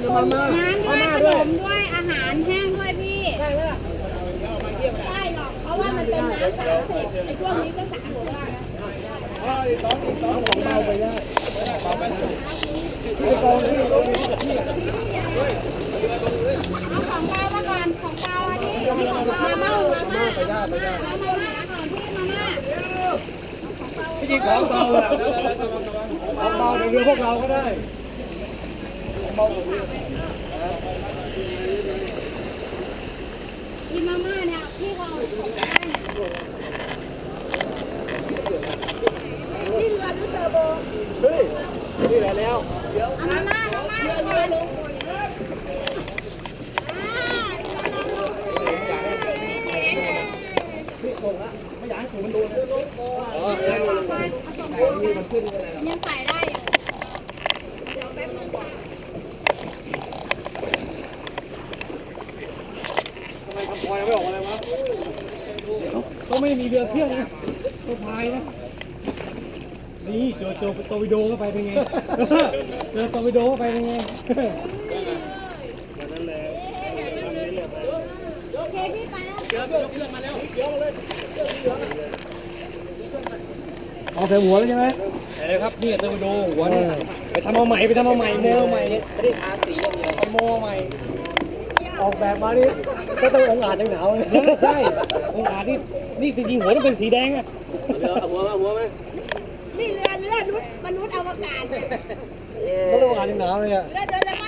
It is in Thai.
ไม่ปรุงน้ำด้วยขนมด้วยอาหารแห้งด้วยพี่ได้ไหมได้หรอกเพราะว่ามันเป็นน้ำสามสิบไอ้ช่วงนี้ก็สามสิบของเบาไปได้เบาไปได้ไม่กองที่ตรงนี้ที่เอาของเปล่ามาก่อนของเปล่าอันนี้นี่ของเปล่ามาม่ามาม่ามามามาม่ามาม่าก่อนพี่มาม่าที่ของเบาอะของเบาในเรือพวกเราก็ได้ ของเบาของเรืออีมาม่าเนี่ยพี่เขาเอาของได้ที่เรือลูกเตอร์โบเฮ้ยนี่แหละแล้วเอามาม่ามาม่าก่อนอ่านี่ลงไม่อยากให้ถุงมันโดนอ๋อเอาแล้ว ไปเอาส่งไป นี่มันขึ้นอะไร ยังใส่ได้อยู่เดี๋ยวแป๊บนึงก่อน ทำไมทำพ ลอยไม่ออกอะไรวะเขาไม่มีเรือเที่ยวนะตัวพายนะนี่โจโจโตวิโดเข้าไปเป็นไงเจอโตวิโดเข้าไปเป็นไงโอเคพี่ไปแล้วเอาแต่หัวแล้วใช่ไหมใช่ครับนี่โตวิโดหัวนี่ไปทำเอาใหม่ไปทำเอาใหม่โมเอาใหม่ไม่ได้ทาสีอย่างเดียวเอาโมเอาใหม่ ออกแบบมานี่ก็ต้ององอาจหนาวเลยใช่องอาจนี่นี่จริงๆหัวต้องเป็นสีแดงอะหัวหัวไหมนี่เรือเรือนุษย์มนุษย์อวกาศเนี่ย ก็ต้ององอาจหนาวเลยอะเรือโดเรมอน